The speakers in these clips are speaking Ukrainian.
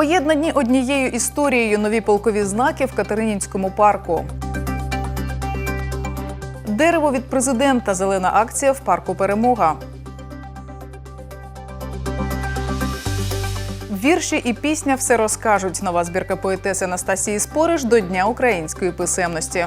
Поєднані однією історією нові полкові знаки в Катеринінському парку. Дерево від президента. Зелена акція в парку Перемога. Вірші і пісня все розкажуть. Нова збірка поетеси Анастасії Спориш до Дня української писемності.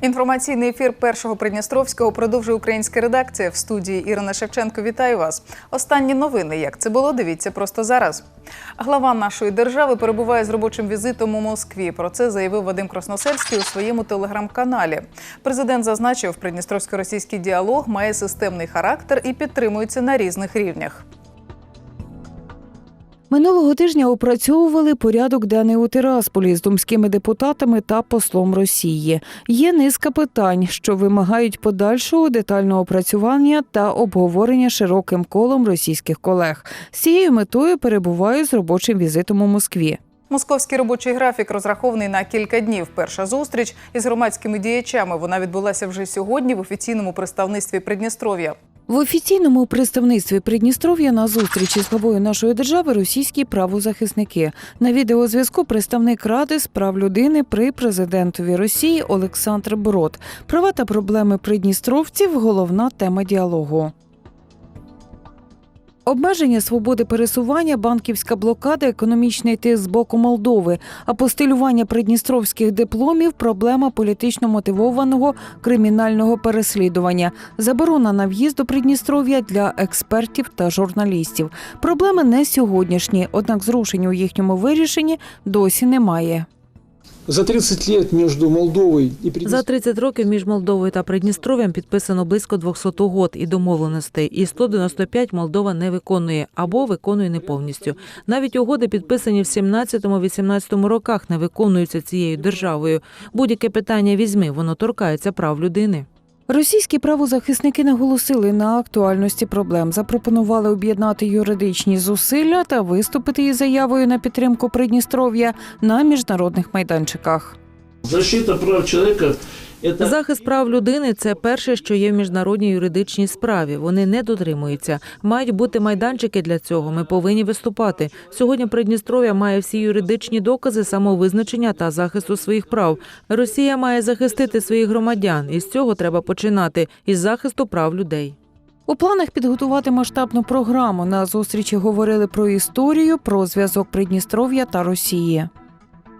Інформаційний ефір першого Придністровського продовжує українська редакція в студії Ірина Шевченко. Вітаю вас. Останні новини. Як це було? Дивіться просто зараз. Глава нашої держави перебуває з робочим візитом у Москві. Про це заявив Вадим Красносельський у своєму телеграм-каналі. Президент зазначив, придністровсько-російський діалог має системний характер і підтримується на різних рівнях. Минулого тижня опрацьовували порядок денний у Тирасполі з думськими депутатами та послом Росії. Є низка питань, що вимагають подальшого детального опрацювання та обговорення широким колом російських колег. З цією метою перебуваю з робочим візитом у Москві. Московський робочий графік розрахований на кілька днів. Перша зустріч із громадськими діячами. Вона відбулася вже сьогодні в офіційному представництві Придністров'я. В офіційному представництві Придністров'я на зустрічі з главою нашої держави російські правозахисники. На відеозв'язку представник Ради з прав людини при президентові Росії Олександр Брод. Права та проблеми придністровців головна тема діалогу. Обмеження свободи пересування, банківська блокада, економічний тиск з боку Молдови, апостилювання придністровських дипломів, проблема політично мотивованого кримінального переслідування, заборона на в'їзд до Придністров'я для експертів та журналістів. Проблеми не сьогоднішні, однак зрушень у їхньому вирішенні досі немає. За 30 лет между Молдовой и За Приднестровьем 30 років між Молдовою та Придністров'ям підписано близько 200 угод і домовленостей, і 195 Молдова не виконує або виконує не повністю. Навіть угоди, підписані в 17-18 роках, не виконуються цією державою. Будь-яке питання візьми, воно торкається прав людини. Російські правозахисники наголосили на актуальності проблем, запропонували об'єднати юридичні зусилля та виступити із заявою на підтримку Придністров'я на міжнародних майданчиках. Защита прав это Захист прав людини це перше, що є в міжнародній юридичній справі. Вони не дотримуються. Мають бути майданчики для цього. Ми повинні виступати. Сьогодні Придністров'я має всі юридичні докази самовизначення та захисту своїх прав. Росія має захистити своїх громадян, і з цього треба починати із захисту прав людей. У планах підготувати масштабну програму. На зустрічі говорили про історію, про зв'язок Придністров'я та Росії.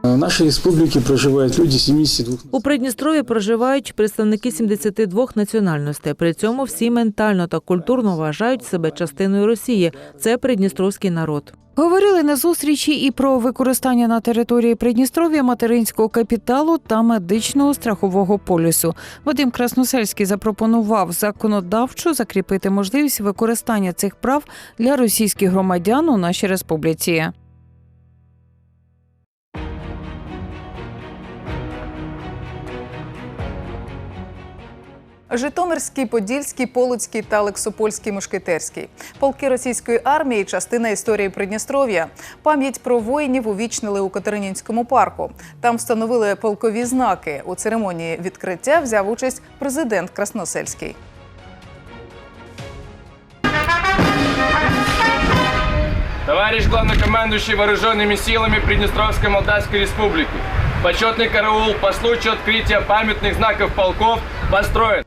В нашей республике проживают люди 72 У Придністрові проживають представники 72 національностей. При цьому всі ментально та культурно вважають себе частиною Росії. Це придністровський народ. Говорили на зустрічі і про використання на території Придністров'я материнського капіталу та медичного страхового полісу. Вадим Красносельський запропонував законодавчо закріпити можливість використання цих прав для російських громадян у нашій республіці. Житомирський, Подільський, Полоцький та Лексопольський мушкетерський. Полки російської армії частина історії Придністров'я. Пам'ять про воїнів увічнили у Катеринінському парку. Там встановили полкові знаки. У церемонії відкриття взяв участь президент Красносельський. Товарищ главнокомандующий вооруженными силами Приднестровской Молдавской Республики. Почетный караул по случаю открытия памятных знаков полков построен.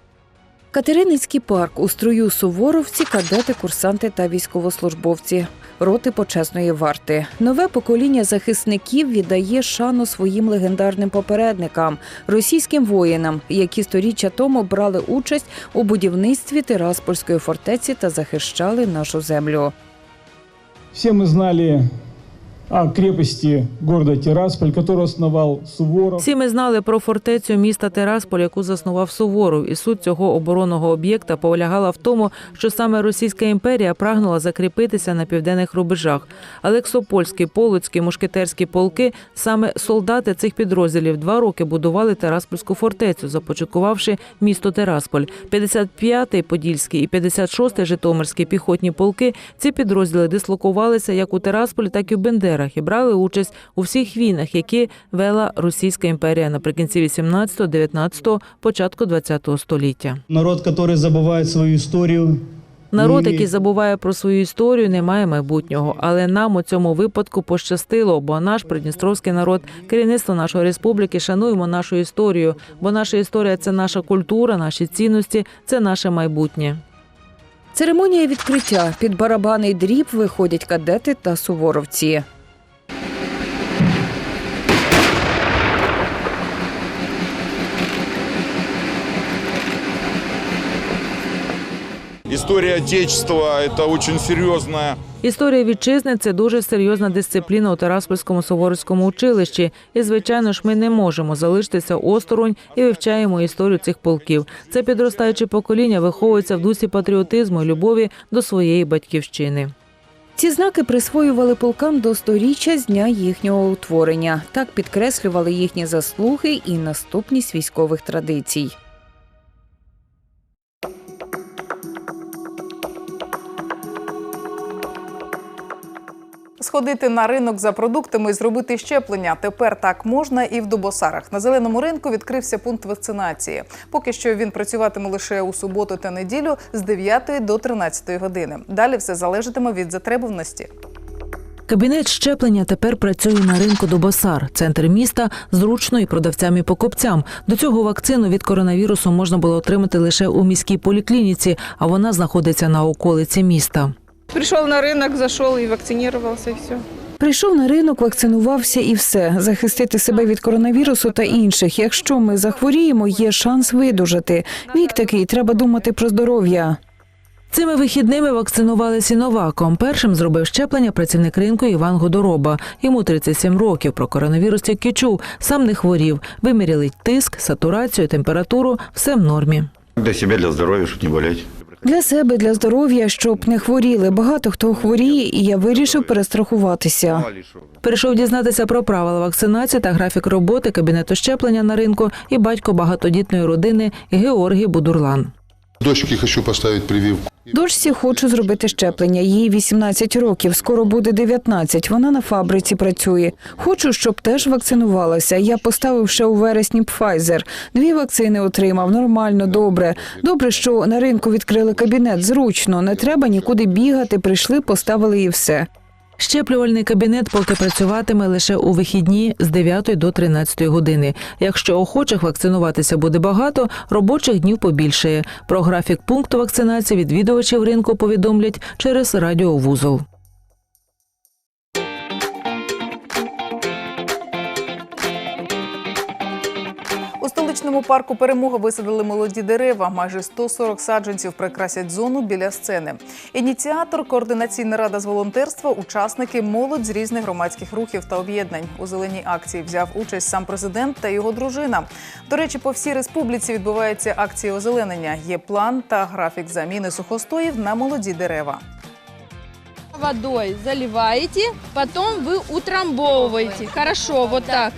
Катериницький парк у строю суворовці, кадети, курсанти та військовослужбовці. Роти почесної варти. Нове покоління захисників віддає шану своїм легендарним попередникам, російським воїнам, які сторіччя тому брали участь у будівництві Тираспольської фортеці та захищали нашу землю. Все мы знали о крепости города Тирасполь, которую основал Суворов. Всі ми знали про фортецю міста Терасполь, яку заснував Суворов, і суть цього оборонного об'єкта полягала в тому, що саме Російська імперія прагнула закріпитися на південних рубежах. Алексопольський, Полоцький, мушкетерські полки, саме солдати цих підрозділів два роки будували Тераспольську фортецю, започаткувавши місто Терасполь. 55-й Подільський і 56-й Житомирський піхотні полки. Ці підрозділи дислокувалися як у Терасполі, так і у Бендера. Виборах і брали участь у всіх війнах, які вела Російська імперія наприкінці 18-19, початку 20 століття. Народ, который забывает свою историю. Народ, який забуває про свою історію, не має майбутнього. Але нам у цьому випадку пощастило, бо наш придністровський народ, керівництво нашої республіки, шануємо нашу історію, бо наша історія це наша культура, наші цінності, це наше майбутнє. Церемонія відкриття під барабаний дріб виходять кадети та суворовці. История Отечества – это очень серьезная Історія вітчизни це дуже серйозна дисципліна у Тараспольському Суворовському училищі. І звичайно ж, ми не можемо залишитися осторонь і вивчаємо історію цих полків. Це підростаюче покоління виховується в дусі патріотизму і любові до своєї батьківщини. Ці знаки присвоювали полкам до сторіччя з дня їхнього утворення. Так підкреслювали їхні заслуги і наступність військових традицій. Сходити на ринок за продуктами і зробити щеплення. Тепер так можна і в Дубосарах. На зеленому ринку відкрився пункт вакцинації. Поки що він працюватиме лише у суботу та неділю з 9 до 13 години. Далі все залежатиме від затребуваності. Кабінет щеплення тепер працює на ринку Добосар, центр міста, зручно і продавцям і покупцям. До цього вакцину від коронавірусу можна було отримати лише у міській поліклініці, а вона знаходиться на околиці міста. Пришел на рынок, зашел и вакцинировался, и все. Прийшов на ринок, вакцинувався і все. Захистити себе від коронавірусу та інших. Якщо ми захворіємо, є шанс видужати. Вік такий, треба думати про здоров'я. Цими вихідними вакцинували сіноваком. Першим зробив щеплення працівник ринку Іван Годороба. Йому 37 років. Про коронавірус тільки чув. Сам не хворів. Виміряли тиск, сатурацію, температуру. Все в нормі. Для себя, для здоровья, чтобы не болеть. Для себе, для здоров'я, щоб не хворіли. Багато хто хворіє, і я вирішив перестрахуватися. Прийшов дізнатися про правила вакцинації та графік роботи кабінету щеплення на ринку і батько багатодітної родини Георгій Будурлан. Дочке хочу поставить прививку. Дочці хочу зробити щеплення. Їй 18 років, скоро буде 19. Вона на фабриці працює. Хочу, щоб теж вакцинувалася. Я поставив ще у вересні Pfizer. Дві вакцини отримав. Нормально, добре. Добре, що на ринку відкрили кабінет. Зручно, не треба нікуди бігати. Прийшли, поставили і все. Щеплювальний кабінет поки працюватиме лише у вихідні з 9 до 13 години. Якщо охочих вакцинуватися буде багато, робочих днів побільшає. Про графік пункту вакцинації відвідувачів ринку повідомлять через радіовузол. У парку перемога висадили молоді дерева. Майже 140 саджанців прикрасять зону біля сцени. Ініціатор, координаційна рада з волонтерства, учасники, молодь з різних громадських рухів та об'єднань. У зеленій акції взяв участь сам президент та його дружина. До речі, по всій республіці відбуваються акції озеленення. Є план та графік заміни сухостоїв на молоді дерева. Водой заливаете, потом вы утрамбовываете. Хорошо, вот так.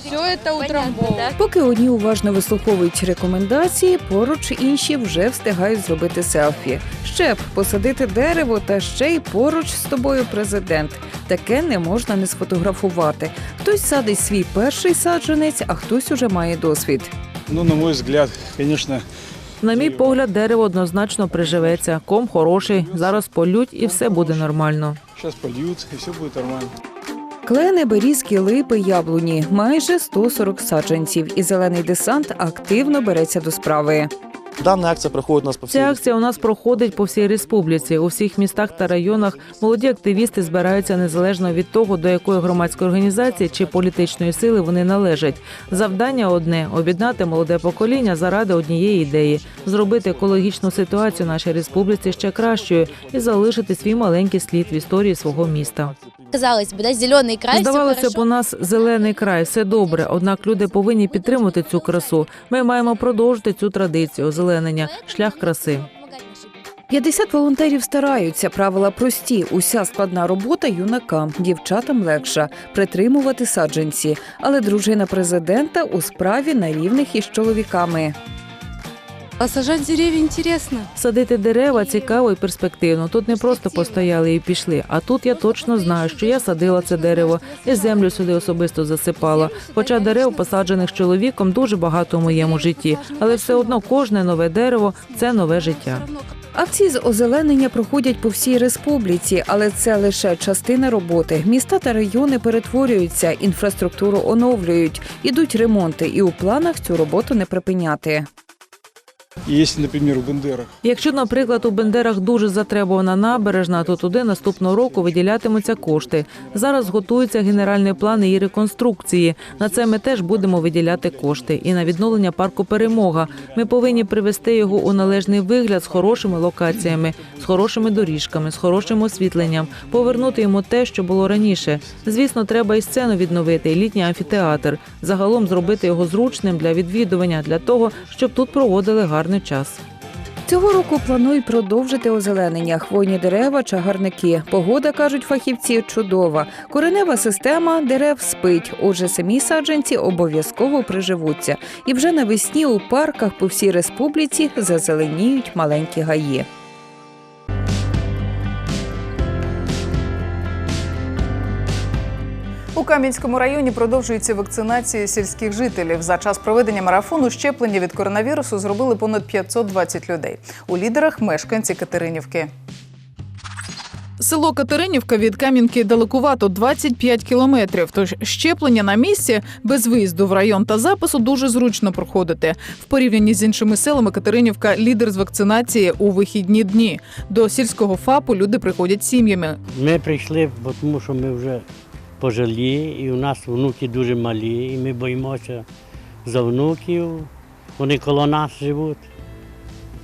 Все это утрамбовываете. Поки одні уважно вислуховують рекомендації, поруч інші вже встигають зробити селфі. Ще б посадити дерево та ще й поруч з тобою президент. Таке не можна не сфотографувати. Хтось садить свій перший саджанець, а хтось уже має досвід. Ну, на мой взгляд, конечно, На мій погляд, дерево однозначно приживеться. Ком хороший. Зараз полють і все буде нормально. сейчас польют, и все будет нормально. Клени, берізки, липи, яблуні майже 140 саджанців, і зелений десант активно береться до справи. Данная акция проходит у нас по всей Ця акція у нас проходить по всій республіці. У всіх містах та районах молоді активісти збираються незалежно від того, до якої громадської організації чи політичної сили вони належать. Завдання одне об'єднати молоде покоління заради однієї ідеї, зробити екологічну ситуацію в нашій республіці ще кращою і залишити свій маленький слід в історії свого міста Казалось бы, да, зеленый край. всё Здавалося б, хорошо. у нас зелений край, все добре. Однак люди повинні підтримувати цю красу. Ми маємо продовжити цю традицію озеленення, шлях краси. 50 волонтерів стараються. Правила прості. Уся складна робота юнакам, дівчатам легша притримувати саджанці. Але дружина президента у справі на рівних із чоловіками. А сажать деревья интересно. Садити дерева цікаво і перспективно. Тут не просто постояли і пішли. А тут я точно знаю, що я садила це дерево і землю сюди особисто засипала. Хоча дерев, посаджених чоловіком, дуже багато у моєму житті, але все одно кожне нове дерево це нове життя. Акції з озеленення проходять по всій республіці, але це лише частина роботи. Міста та райони перетворюються, інфраструктуру оновлюють, ідуть ремонти, і у планах цю роботу не припиняти. Если, у Бендерах Якщо, наприклад, у Бендерах дуже затребувана набережна, то туди наступного року виділятимуться кошти. Зараз готується генеральний план її реконструкції. На це ми теж будемо виділяти кошти. І на відновлення парку Перемога. Ми повинні привести його у належний вигляд з хорошими локаціями, з хорошими доріжками, з хорошим освітленням, повернути йому те, що було раніше. Звісно, треба і сцену відновити, і літній амфітеатр. Загалом зробити його зручним для відвідування, для того, щоб тут проводили гарний час. Цього року планують продовжити озеленення, хвойні дерева, чагарники. Погода, кажуть фахівці, чудова. Коренева система дерев спить. Отже, самі саджанці обов'язково приживуться. І вже навесні у парках по всій республіці зазеленіють маленькі гаї. У Кам'янському районі продовжується вакцинація сільських жителів. За час проведення марафону щеплення від коронавірусу зробили понад 520 людей. У лідерах мешканці Катеринівки. Село Катеринівка від Кам'янки далекувато 25 кілометрів. Тож щеплення на місці без виїзду в район та запису дуже зручно проходити. В порівнянні з іншими селами Катеринівка лідер з вакцинації у вихідні дні. До сільського ФАПу люди приходять сім'ями. Ми прийшли, тому що ми вже пожилі, і у нас внуки дуже малі, і ми боїмося за внуків. Вони коло нас живуть.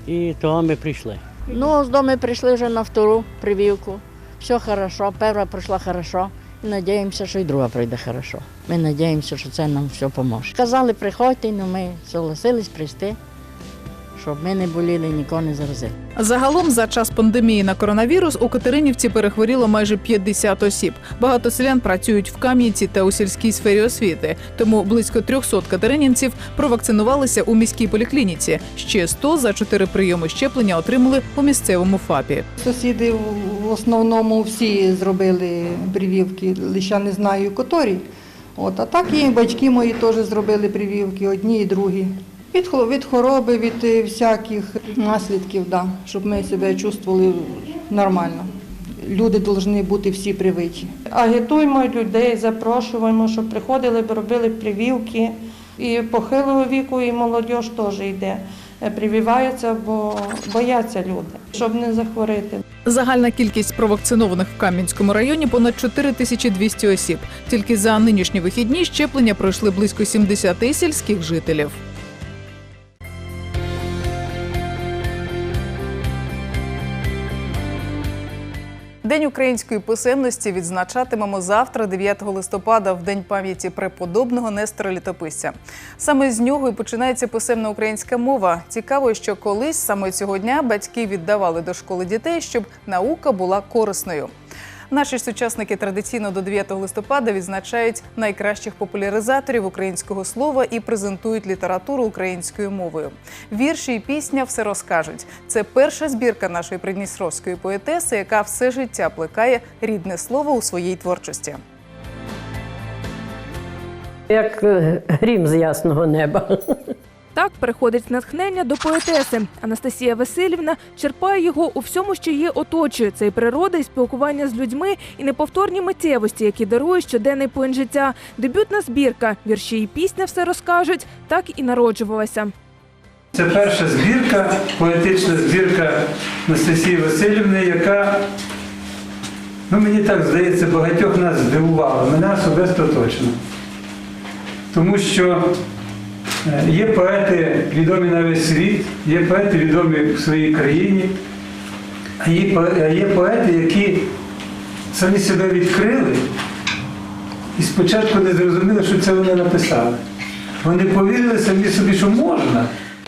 І того ми прийшли. Ну, з дому прийшли вже на втору прививку. Все хорошо, перша пройшла хорошо. І надіємося, що і друга пройде хорошо. Ми надіємося, що це нам все поможе. Казали, приходьте, ну ми согласились прийти, щоб ми не боліли, нікого не заразили. Загалом за час пандемії на коронавірус у Катеринівці перехворіло майже 50 осіб. Багато селян працюють в Кам'янці та у сільській сфері освіти. Тому близько 300 катеринівців провакцинувалися у міській поліклініці. Ще 100 за чотири прийоми щеплення отримали у місцевому ФАПі. Сусіди в основному всі зробили прививки, лише не знаю котрі. От, а так і батьки мої теж зробили прививки, одні і другі. Від, від хвороби, від е, всяких наслідків, да, щоб ми себе чувствували нормально. Люди повинні бути всі привиті. Агітуємо людей, запрошуємо, щоб приходили, робили прививки. І похилого віку, і молодь теж йде. Е, Прививаються, бо бояться люди, щоб не захворіти. Загальна кількість провакцинованих в Кам'янському районі понад 4200 осіб. Тільки за нинішні вихідні щеплення пройшли близько 70 сільських жителів. День української писемності відзначатимемо завтра, 9 листопада, в день пам'яті преподобного Нестора Літописця. Саме з нього і починається писемна українська мова. Цікаво, що колись саме цього дня батьки віддавали до школи дітей, щоб наука була корисною. Наші сучасники традиційно до 9 листопада відзначають найкращих популяризаторів українського слова і презентують літературу українською мовою. Вірші і пісня все розкажуть. Це перша збірка нашої придністровської поетеси, яка все життя плекає рідне слово у своїй творчості. Як е, грім з ясного неба. Так приходить натхнення до поетеси. Анастасія Васильівна черпає його у всьому, що її оточує. Це і природа, і спілкування з людьми, і неповторні миттєвості, які дарує щоденний плин життя. Дебютна збірка, вірші і пісня все розкажуть, так і народжувалася. Це перша збірка, поетична збірка Анастасії Васильівни, яка, ну мені так здається, багатьох нас здивувала, мене особисто точно. Тому що є поети відомі на весь світ, є поети відомі в своїй країні, а є, є поети, які самі себе відкрили і спочатку не зрозуміли, що це вони написали. Вони повірили самі собі, що можна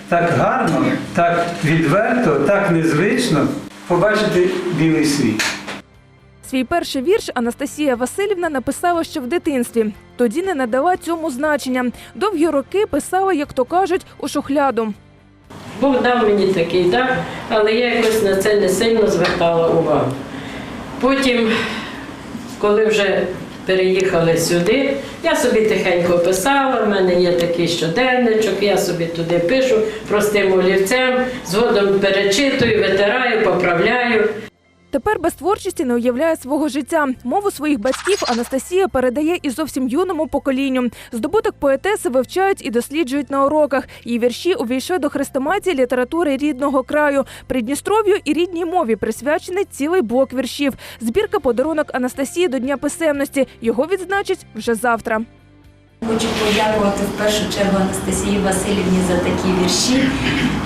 так гарно, так відверто, так незвично побачити білий світ. Свій перший вірш Анастасія Васильівна написала ще в дитинстві. Тоді не надала цьому значення. Довгі роки писала, як то кажуть, у шухляду. Бог дав мені такий дар, але я якось на це не сильно звертала увагу. Потім, коли вже переїхали сюди, я собі тихенько писала, в мене є такий щоденничок, я собі туди пишу простим олівцем, згодом перечитую, витираю, поправляю. Тепер без творчості не уявляє свого життя. Мову своїх батьків Анастасія передає і зовсім юному поколінню. Здобуток поетеси вивчають і досліджують на уроках. Її вірші увійшли до хрестоматії літератури рідного краю. Придністров'ю і рідній мові присвячений цілий блок віршів. Збірка подарунок Анастасії до Дня писемності. Його відзначать вже завтра. Хочу подякувати в першу чергу Анастасії Васильівні за такі вірші,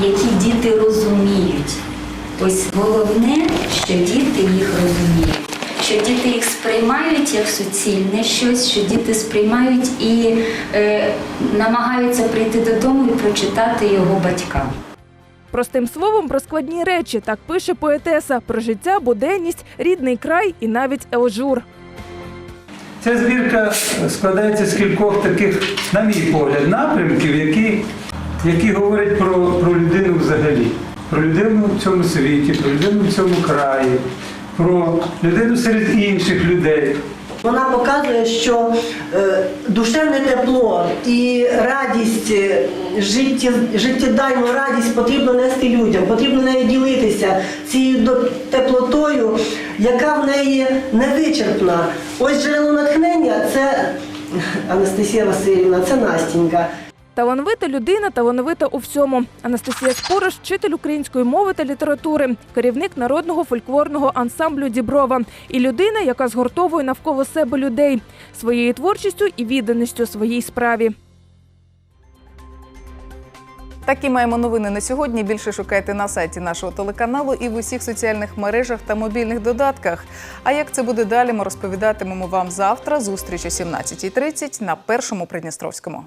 які діти розуміють. Ось головне, що діти їх розуміють, що діти їх сприймають як суцільне щось, що діти сприймають і е, намагаються прийти додому і прочитати його батькам. Простим словом про складні речі так пише поетеса про життя, буденність, рідний край і навіть елжур. Ця збірка складається з кількох таких, на мій погляд, напрямків, які, які говорять про, про про людину в цьому світі, про людину в цьому краї, про людину серед інших людей. Вона показує, що е, душевне тепло і радість, е, житті, життєдайну радість потрібно нести людям, потрібно нею ділитися цією теплотою, яка в неї невичерпна. Ось джерело натхнення це Анастасія Васильівна, це Настінька. Талановита людина, талановита у всьому. Анастасія Спориш, вчитель української мови та літератури, керівник народного фольклорного ансамблю Діброва і людина, яка згуртовує навколо себе людей своєю творчістю і відданістю своїй справі. Такі маємо новини на сьогодні. Більше шукайте на сайті нашого телеканалу і в усіх соціальних мережах та мобільних додатках. А як це буде далі, ми розповідатимемо вам завтра. Зустріч о 17.30 на першому Придністровському.